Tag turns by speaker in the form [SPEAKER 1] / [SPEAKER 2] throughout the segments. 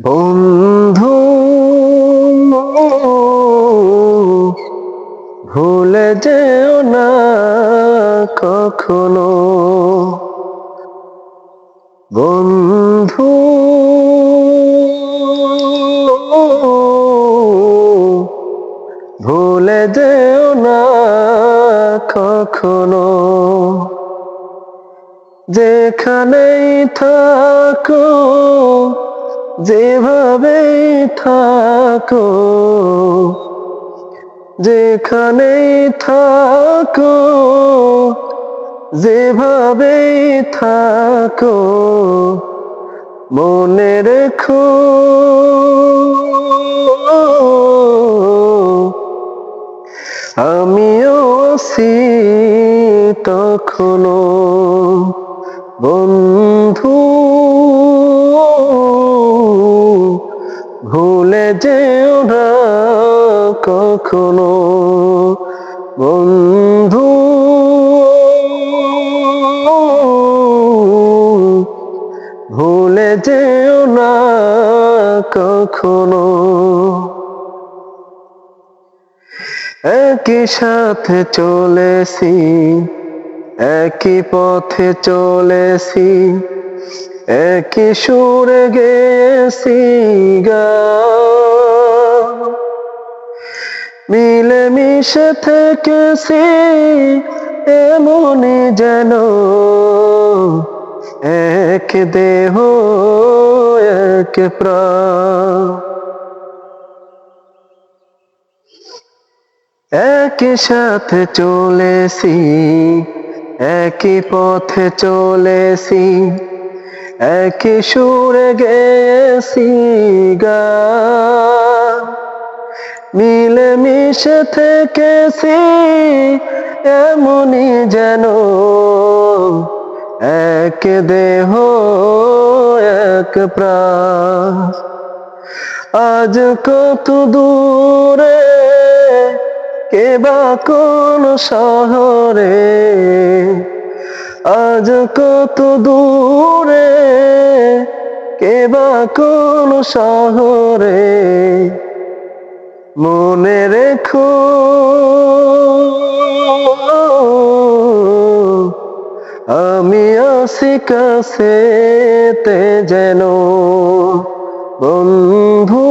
[SPEAKER 1] বন্ধু ভুলে যেও না কখনো। বন্ধু ভুলে যেও না কখনো। যেখানেই থাকো যেভাবেই থাকো যেখানে থাকো যেভাবে থাকো মনে রেখো। আমিও সি তখনো বন্ধু। যেও না কখনো বন্ধু। ভুলে যেও না কখনো। একই সাথে চলেছি একই পথে চলেছি। একই সুরে গান মিলে মিশে থেকেছি, এমনই যেন এক দেহ, এক প্রাণ। একই সাথে চলেছি, একই পথে চলেছি। একই সুরে গেছি মিলে মিশে থেকেছি, এমনই যেন। এক দেহ, এক প্রাণ। আজ কত দূরে কেবা কোন শহরে। আজ কত দূরে কেবা কোন শহরে? মনে রেখো, আমি আসি কাছে তে যেন বন্ধু।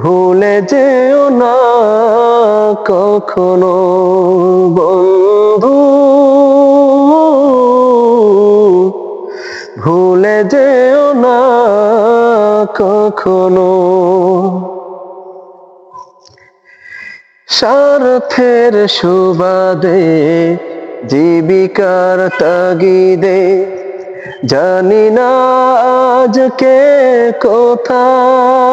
[SPEAKER 1] ভুলে যেও না কখনো বন্ধু ভুলে যেও না কখনো। স্বার্থের সুবাদে জীবিকার তাগিদে জানি না আজকে কোথায়।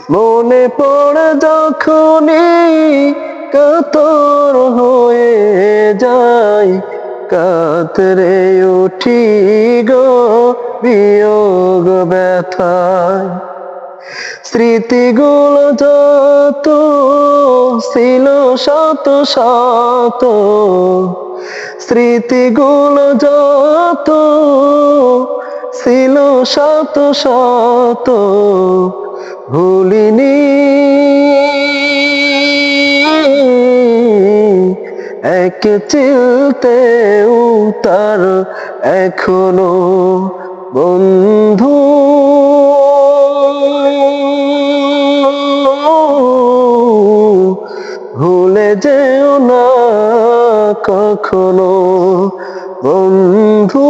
[SPEAKER 1] মনে পড়ে যখনই কাতর হয়ে যায় কাতরে উঠি গো বিয়োগ ব্যথায়। স্মৃতিগুলো যত ছিল শত শত, স্মৃতিগুলো যত ছিল শত শত ভুলিনি। এক চিলতে উতার এখনও বন্ধু। ভুলে যেও না কখনো বন্ধু।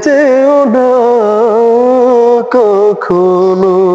[SPEAKER 1] যেও না কখনো।